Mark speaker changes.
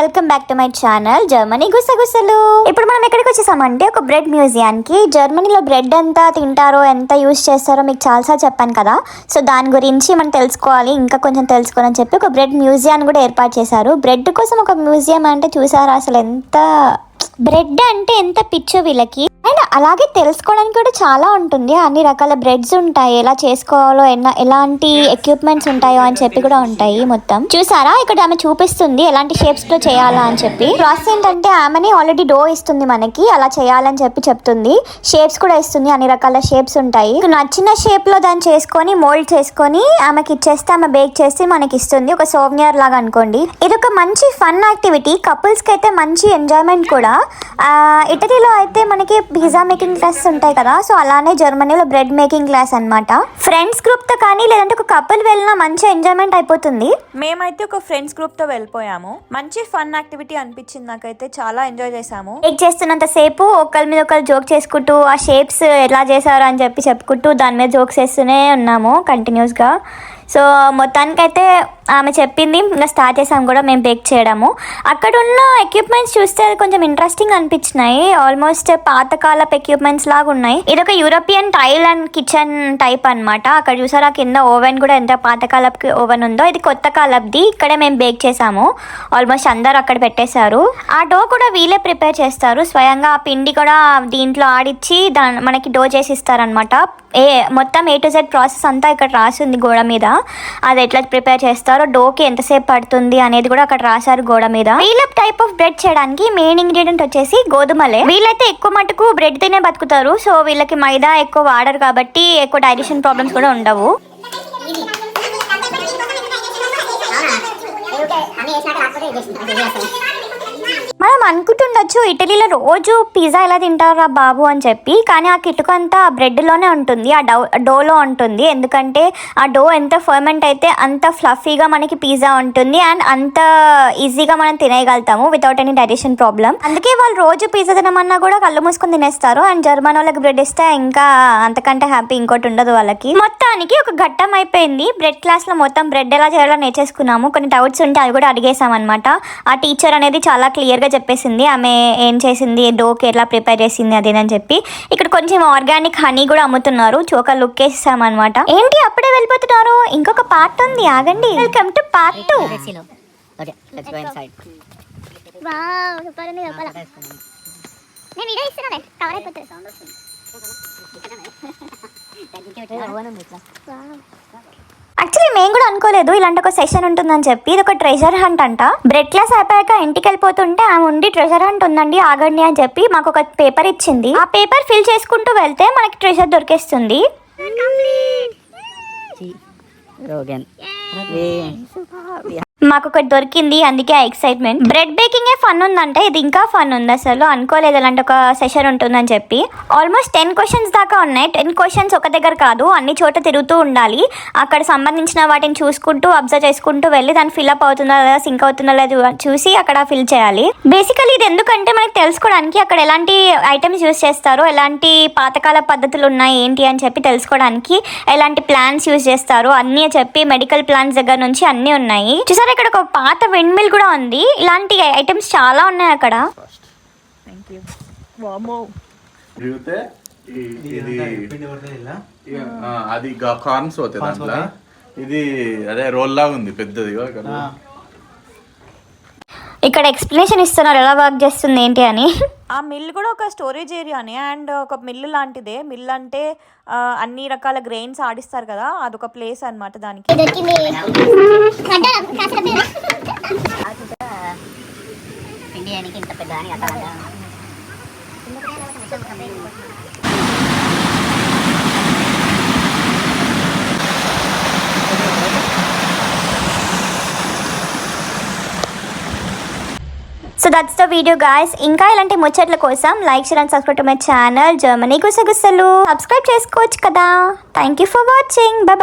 Speaker 1: Welcome back to my channel Germany గుసగుసలు. ఇప్పుడు మనం ఎక్కడికి వచ్చేసామంటే ఒక బ్రెడ్ మ్యూజియానికి. జర్మనీలో బ్రెడ్ ఎంత తింటారో ఎంత యూస్ చేస్తారో మీకు చాలాసార్లు చెప్పాను కదా. సో దాని గురించి మనం తెలుసుకోవాలి ఇంకా కొంచెం తెలుసుకోవాలని చెప్పి ఒక బ్రెడ్ మ్యూజియాన్ని కూడా ఏర్పాటు చేశారు. బ్రెడ్ కోసం ఒక మ్యూజియం అంటే చూసారా అసలు ఎంత బ్రెడ్ అంటే ఎంత పిచ్చో వీళ్ళకి. అండ్ అలాగే తెలుసుకోవడానికి కూడా చాలా ఉంటుంది. అన్ని రకాల బ్రెడ్స్ ఉంటాయి. ఎలా చేసుకోవాలో ఎన్న- ఎలాంటి ఎక్విప్మెంట్స్ ఉంటాయో అని చెప్పి కూడా ఉంటాయి మొత్తం. చూసారా? ఇక్కడ ఆమె చూపిస్తుంది ఎలాంటి షేప్స్లో చేయాలా అని చెప్పి. ప్రాసెస్ ఏంటంటే ఆమెని ఆల్రెడీ డో ఇస్తుంది మనకి. అలా చేయాలని చెప్పి చెప్తుంది. షేప్స్ కూడా ఇస్తుంది. అన్ని రకాల షేప్స్ ఉంటాయి. నచ్చిన షేప్లో దాన్ని చేసుకొని మోల్డ్ చేసుకొని ఆమెకి ఇచ్చేస్తే ఆమె బేక్ చేసి మనకి ఇస్తుంది. ఒక సోవ్నియర్ లాగా అనుకోండి. ఇది ఒక మంచి ఫన్ యాక్టివిటీ కపుల్స్కి అయితే మంచి ఎంజాయ్మెంట్ కూడా. ఇటలీలో అయితే మనకి పిజ్జా మేకింగ్ క్లాసెస్ ఉంటాయి కదా సో అలానే జర్మనీలో బ్రెడ్ మేకింగ్ క్లాస్ అన్నమాట. ఫ్రెండ్స్ గ్రూప్తో కానీ లేదంటే ఒక కపుల్ వెళ్ళినా మంచి ఎంజాయ్మెంట్ అయిపోతుంది.
Speaker 2: మేమైతే ఒక ఫ్రెండ్స్ గ్రూప్తో వెళ్ళిపోయాము. మంచి ఫన్ యాక్టివిటీ అనిపించింది నాకైతే చాలా ఎంజాయ్ చేసాము
Speaker 1: బేక్ చేస్తున్నంత సేపు ఒకరి మీద ఒకరు జోక్ చేసుకుంటూ ఆ షేప్స్ ఎలా చేశారు అని చెప్పి చెప్పుకుంటూ దాని మీద జోక్స్ వేస్తూనే ఉన్నాము కంటిన్యూస్గా సో మొత్తానికైతే ఆమె చెప్పింది ఇంకా స్టార్ట్ చేసాము కూడా మేము బేక్ చేయడము. అక్కడ ఉన్న ఎక్విప్మెంట్స్ చూస్తే అది కొంచెం ఇంట్రెస్టింగ్ అనిపించినాయి. ఆల్మోస్ట్ పాతకాలపు ఎక్విప్మెంట్స్ లాగా ఉన్నాయి. ఇది ఒక European tile and kitchen type అన్నమాట. అక్కడ చూసారా కింద ఓవెన్ కూడా ఎంత పాతకాలపు ఓవెన్ ఉందో ఇది కొత్త కాలపుది. ఇక్కడే మేము బేక్ చేసాము. ఆల్మోస్ట్ అందరు అక్కడ పెట్టేశారు. ఆ డో కూడా వీళ్ళే ప్రిపేర్ చేస్తారు. స్వయంగా ఆ పిండి కూడా దీంట్లో ఆడిచ్చి దాని మనకి డో చేసి ఇస్తారనమాట ఏ మొత్తం ఏ టు జెడ్ ప్రాసెస్ అంతా ఇక్కడ రాసి ఉంది గోడ మీద. అది ఎట్లా ప్రిపేర్ చేస్తారో డోకి ఎంతసేపు పడుతుంది అనేది కూడా అక్కడ రాశారు గోడ మీద. వీళ్ళ టైప్ ఆఫ్ బ్రెడ్ చేయడానికి మెయిన్ ఇంగ్రీడియంట్ వచ్చేసి గోధుమలే. వీళ్ళైతే ఎక్కువ మటుకు బ్రెడ్ తినే బతుకుతారు సో వీళ్ళకి మైదా ఎక్కువ వాడరు కాబట్టి ఎక్కువ డైజెషన్ ప్రాబ్లమ్స్ కూడా ఉండవు. మనం అనుకుంటుండొచ్చు ఇటలీలో రోజు పిజ్జా ఎలా తింటారా బాబు అని చెప్పి కానీ ఆ కిటుకు అంతా ఆ బ్రెడ్లోనే ఉంటుంది ఆ డౌ డోలో ఉంటుంది. ఎందుకంటే ఆ డో ఎంత ఫర్మెంట్ అయితే అంత ఫ్లఫీగా మనకి పిజ్జా ఉంటుంది అండ్ అంత ఈజీగా మనం తినేయగలుగుతాము వితౌట్ ఎనీ డైజెషన్ ప్రాబ్లం అందుకే వాళ్ళు రోజు పిజ్జా తినమన్నా కూడా కళ్ళు మూసుకొని తినేస్తారు అండ్ జర్మన్ వాళ్ళకి బ్రెడ్ ఇస్తే ఇంకా అంతకంటే హ్యాపీ ఇంకోటి ఉండదు వాళ్ళకి. మొత్తానికి ఒక ఘట్టం అయిపోయింది. బ్రెడ్ క్లాస్లో మొత్తం బ్రెడ్ ఎలా చేయాలో నేర్చేసుకున్నాము. కొన్ని డౌట్స్ ఉంటే అవి కూడా అడిగేసాం అనమాట ఆ టీచర్ అనేది చాలా క్లియర్గా చెప్పేసింది. ఆమె ఏం చేసింది? డోకి ఎట్లా ప్రిపేర్ చేసింది? అదేనని చెప్పి ఇక్కడ కొంచెం ఆర్గానిక్ హనీ కూడా అమ్ముతున్నారు. చోక లుక్ వేసాం అనమాట ఏంటి? అప్పుడే వెళ్ళిపోతున్నారు. ఇంకొక పార్ట్ ఉంది. ఆగండి. వెల్కమ్ టు పార్ట్ టూ
Speaker 3: నేను వీడియో ఇస్తున్నానే. కవర్ అయిపోతుంది.
Speaker 1: మేము కూడా అనుకోలేదు ఇలాంటి ఒక సెషన్ ఉంటుందని చెప్పి. ఇది ఒక ట్రెజర్ హంట్ అంట. బ్రెడ్ క్లాస్ అయిపోయాక ఇంటికి వెళ్ళిపోతుంటే ఆమె ఉండి ట్రెజర్ హంట్ ఉందండి ఆగండి అని చెప్పి మాకు ఒక పేపర్ ఇచ్చింది. ఆ పేపర్ ఫిల్ చేసుకుంటూ వెళ్తే మనకి ట్రెజర్ దొరికేస్తుంది.
Speaker 4: Rogan.
Speaker 1: మాకు ఒకటి దొరికింది అందుకే ఆ excitement bread baking a fun ఉందంటే ఇది ఇంకా ఫన్ ఉంది అసలు. అనుకోలేదు అలాంటి ఒక సెషన్ ఉంటుందని చెప్పి. ఆల్మోస్ట్ టెన్ క్వశ్చన్స్ దాకా ఉన్నాయి. టెన్ క్వశ్చన్స్ ఒక దగ్గర కాదు అన్ని చోట తిరుగుతూ ఉండాలి. అక్కడ సంబంధించిన వాటిని చూసుకుంటూ అబ్జర్వ్ చేసుకుంటూ వెళ్ళి దాన్ని ఫిల్అప్ అవుతుందా లేదా సింక్ అవుతుందా లేదా చూసి అక్కడ ఫిల్ చేయాలి. బేసికలీ ఇది ఎందుకంటే మనకి తెలుసుకోవడానికి అక్కడ ఎలాంటి ఐటమ్స్ యూస్ చేస్తారో ఎలాంటి పాతకాల పద్ధతులు ఉన్నాయి ఏంటి అని చెప్పి తెలుసుకోవడానికి ఎలాంటి ప్లాన్స్ యూస్ చేస్తారు అన్నీ చెప్పి మెడికల్ ప్లాన్స్ దగ్గర నుంచి అన్నీ ఉన్నాయి. చూసారా? ఇక్కడ ఒక పాత విండ్ మిల్ కూడా ఉంది. ఇలాంటి ఐటమ్స్ చాలా ఉన్నాయి అక్కడ.
Speaker 5: అది కార్న్స్ పోతాయి దాంట్లో. ఇది అదే రోల్ లాగా ఉంది పెద్దది. ఇక్కడ.
Speaker 1: ఎక్స్ప్లెనేషన్ ఇస్తున్నారు ఎలా వర్క్ చేస్తుంది ఏంటి అని.
Speaker 2: ఆ మిల్ కూడా ఒక స్టోరేజ్ ఏరియానే. అండ్ ఒక మిల్లు లాంటిదే. మిల్ అంటే అన్ని రకాల గ్రెయిన్స్ ఆడిస్తారు కదా అదొక ప్లేస్ అన్నమాట దానికి.
Speaker 4: పిండి ఇంత పెద్ద
Speaker 1: so that's the video guys ఇంకా ఇలాంటి ముచ్చట్ల కోసం like share and subscribe to my channel Germany గుసగుసలు. సబ్స్క్రైబ్ చేసుకోవచ్చు కదా. Thank you for watching bye